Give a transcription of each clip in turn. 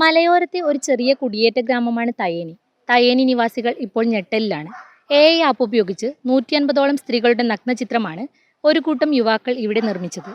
മലയോരത്തെ ഒരു ചെറിയ കുടിയേറ്റ ഗ്രാമമാണ് തയേനി. തയേനി നിവാസികൾ ഇപ്പോൾ ഞെട്ടലിലാണ്. എ ഐ ആപ്പ് ഉപയോഗിച്ച് നൂറ്റി അൻപതോളം സ്ത്രീകളുടെ നഗ്നചിത്രമാണ് ഒരു കൂട്ടം യുവാക്കൾ ഇവിടെ നിർമ്മിച്ചത്.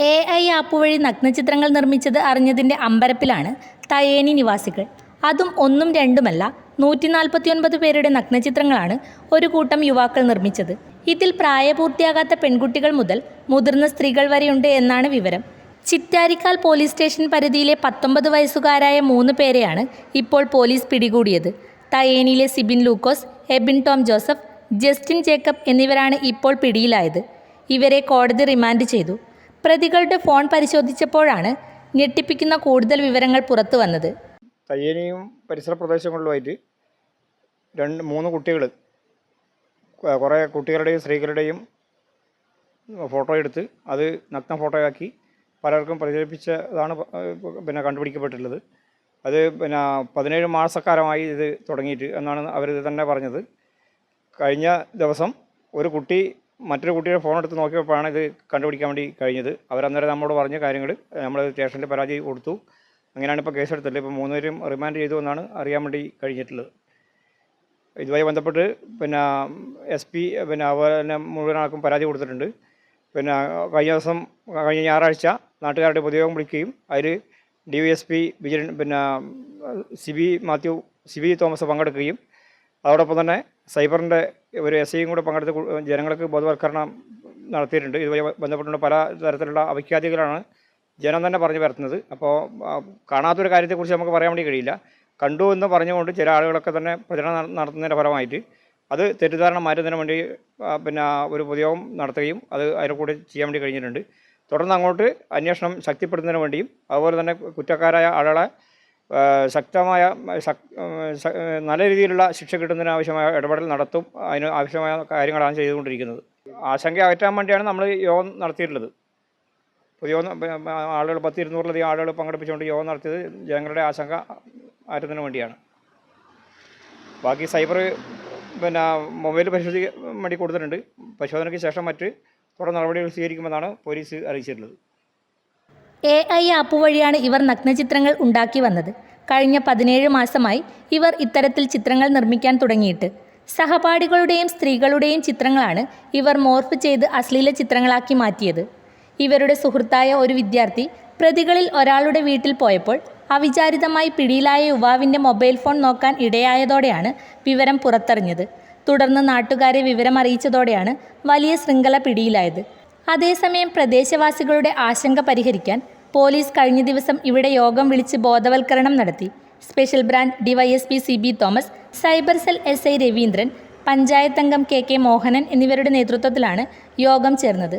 എ ഐ ആപ്പ് വഴി നഗ്നചിത്രങ്ങൾ നിർമ്മിച്ചത് അറിഞ്ഞതിന്റെ അമ്പരപ്പിലാണ് തയേനി നിവാസികൾ. അതും ഒന്നും രണ്ടുമല്ല നൂറ്റി നാൽപ്പത്തിയൊൻപത് പേരുടെ നഗ്നചിത്രങ്ങളാണ് ഒരു കൂട്ടം യുവാക്കൾ നിർമ്മിച്ചത്. ഇതിൽ പ്രായപൂർത്തിയാകാത്ത പെൺകുട്ടികൾ മുതൽ മുതിർന്ന സ്ത്രീകൾ വരെയുണ്ട് എന്നാണ് വിവരം. ചിറ്റാരിക്കാൽ പോലീസ് സ്റ്റേഷൻ പരിധിയിലെ പത്തൊമ്പത് വയസ്സുകാരായ മൂന്ന് പേരെയാണ് ഇപ്പോൾ പോലീസ് പിടികൂടിയത്. തയേനിയിലെ Sibin Lukose Ebin Tom Joseph Justin Jacob എന്നിവരാണ് ഇപ്പോൾ പിടിയിലായത്. ഇവരെ കോടതി റിമാൻഡ് ചെയ്തു. പ്രതികളുടെ ഫോൺ പരിശോധിച്ചപ്പോഴാണ് ഞെട്ടിപ്പിക്കുന്ന കൂടുതൽ വിവരങ്ങൾ പുറത്തു വന്നത് തയ്യനിയും പരിസര പ്രദേശങ്ങളിലുമായിട്ട് രണ്ട് മൂന്ന് കുട്ടികൾ കുറേ കുട്ടികളുടെയും സ്ത്രീകളുടെയും ഫോട്ടോ എടുത്ത് അത് നഗ്ന ഫോട്ടോയാക്കി പലർക്കും പ്രചരിപ്പിച്ചതാണ് പിന്നെ കണ്ടുപിടിക്കപ്പെട്ടിട്ടുള്ളത്. അത് പിന്നെ പതിനേഴ് മാസക്കാലമായി ഇത് തുടങ്ങിയിട്ട് എന്നാണ് അവർ തന്നെ പറഞ്ഞത്. കഴിഞ്ഞ ദിവസം ഒരു കുട്ടി മറ്റൊരു കുട്ടിയുടെ ഫോൺ എടുത്ത് നോക്കിയപ്പോഴാണ് ഇത് കണ്ടുപിടിക്കാൻ വേണ്ടി കഴിഞ്ഞത്. അവരന്നേരം നമ്മോട് പറഞ്ഞ കാര്യങ്ങൾ നമ്മൾ സ്റ്റേഷനിൽ പരാതി കൊടുത്തു. അങ്ങനെയാണ് ഇപ്പോൾ കേസെടുത്തത് ഇപ്പോൾ മൂന്നുപേരും റിമാൻഡ് ചെയ്തു എന്നാണ് അറിയാൻ വേണ്ടി കഴിഞ്ഞിട്ടുള്ളത്. ഇതുമായി ബന്ധപ്പെട്ട് പിന്നെ എസ് പി പിന്നെ അതുപോലെ മുഴുവൻ ആൾക്കും പരാതി കൊടുത്തിട്ടുണ്ട്. പിന്നെ കഴിഞ്ഞ ദിവസം കഴിഞ്ഞ ഞായറാഴ്ച നാട്ടുകാരുടെ പൊതുയോഗം വിളിക്കുകയും അതിൽ D Y S P Vijayan പിന്നെ C B Mathew C B Thomas പങ്കെടുക്കുകയും അതോടൊപ്പം തന്നെ സൈബറിന്റെ ഒരു എസ് ഐയും കൂടെ പങ്കെടുത്ത് ജനങ്ങൾക്ക് ബോധവൽക്കരണം നടത്തിയിട്ടുണ്ട്. ഇതുമായി ബന്ധപ്പെട്ടുള്ള പല തരത്തിലുള്ള അവിഖ്യാതികളാണ് ജനം തന്നെ പറഞ്ഞു വരുത്തുന്നത് അപ്പോൾ കാണാത്തൊരു കാര്യത്തെക്കുറിച്ച് നമുക്ക് പറയാൻ വേണ്ടി കഴിയില്ല. കണ്ടു എന്ന് പറഞ്ഞുകൊണ്ട് ചില ആളുകളൊക്കെ തന്നെ പ്രചരണം നട- നടത്തുന്നതിന്റെ ഫലമായിട്ട് അത് തെറ്റിദ്ധാരണ മാറ്റുന്നതിന് വേണ്ടി പിന്നെ ഒരു പൊതുയോഗം നടത്തുകയും അത് അതിനെ കൂടെ ചെയ്യാൻ വേണ്ടി കഴിഞ്ഞിട്ടുണ്ട്. തുടർന്ന് അങ്ങോട്ട് അന്വേഷണം ശക്തിപ്പെടുത്തുന്നതിന് വേണ്ടിയും അതുപോലെ തന്നെ കുറ്റക്കാരായ ആളുകളെ ശക്തമായ നല്ല രീതിയിലുള്ള ശിക്ഷ കിട്ടുന്നതിന് ആവശ്യമായ ഇടപെടൽ നടത്തും. അതിന് ആവശ്യമായ കാര്യങ്ങളാണ് ചെയ്തുകൊണ്ടിരിക്കുന്നത്. ആശങ്ക അകറ്റാൻ വേണ്ടിയാണ് നമ്മൾ യോഗം നടത്തിയിട്ടുള്ളത്. പുതിയ ആളുകൾ പത്ത് ഇരുന്നൂറിലധികം ആളുകൾ പങ്കെടുപ്പിച്ചുകൊണ്ട് യോഗം നടത്തിയത് ജനങ്ങളുടെ ആശങ്ക മാറ്റുന്നതിന് വേണ്ടിയാണ്. ബാക്കി സൈബർ പിന്നെ മൊബൈൽ പരിശോധിക്കാൻ വേണ്ടി കൊടുത്തിട്ടുണ്ട് പരിശോധനയ്ക്ക് ശേഷം മറ്റ് തുടർ നടപടികൾ സ്വീകരിക്കുമെന്നാണ് പോലീസ് അറിയിച്ചിട്ടുള്ളത്. എ ഐ ആപ്പ് വഴിയാണ് ഇവർ നഗ്നചിത്രങ്ങൾ ഉണ്ടാക്കി വന്നത്. കഴിഞ്ഞ പതിനേഴ് മാസമായി ഇവർ ഇത്തരത്തിൽ ചിത്രങ്ങൾ നിർമ്മിക്കാൻ തുടങ്ങിയിട്ട്. സഹപാഠികളുടെയും സ്ത്രീകളുടെയും ചിത്രങ്ങളാണ് ഇവർ മോർഫ് ചെയ്ത് അശ്ലീല ചിത്രങ്ങളാക്കി മാറ്റിയത്. ഇവരുടെ സുഹൃത്തായ ഒരു വിദ്യാർത്ഥി പ്രതികളിൽ ഒരാളുടെ വീട്ടിൽ പോയപ്പോൾ അവിചാരിതമായി പിടിയിലായ യുവാവിന്റെ മൊബൈൽ ഫോൺ നോക്കാൻ ഇടയായതോടെയാണ് വിവരം പുറത്തറിഞ്ഞത്. തുടർന്ന് നാട്ടുകാരെ വിവരം അറിയിച്ചതോടെയാണ് വലിയ ശൃംഖല പിടിയിലായത്. അതേസമയം പ്രദേശവാസികളുടെ ആശങ്ക പരിഹരിക്കാൻ പോലീസ് കഴിഞ്ഞ ദിവസം ഇവിടെ യോഗം വിളിച്ച് ബോധവൽക്കരണം നടത്തി. Special branch DYSP C B Thomas cyber cell S I Raveendran panchayat അംഗം കെ കെ മോഹനൻ എന്നിവരുടെ നേതൃത്വത്തിലാണ് യോഗം ചേർന്നത്.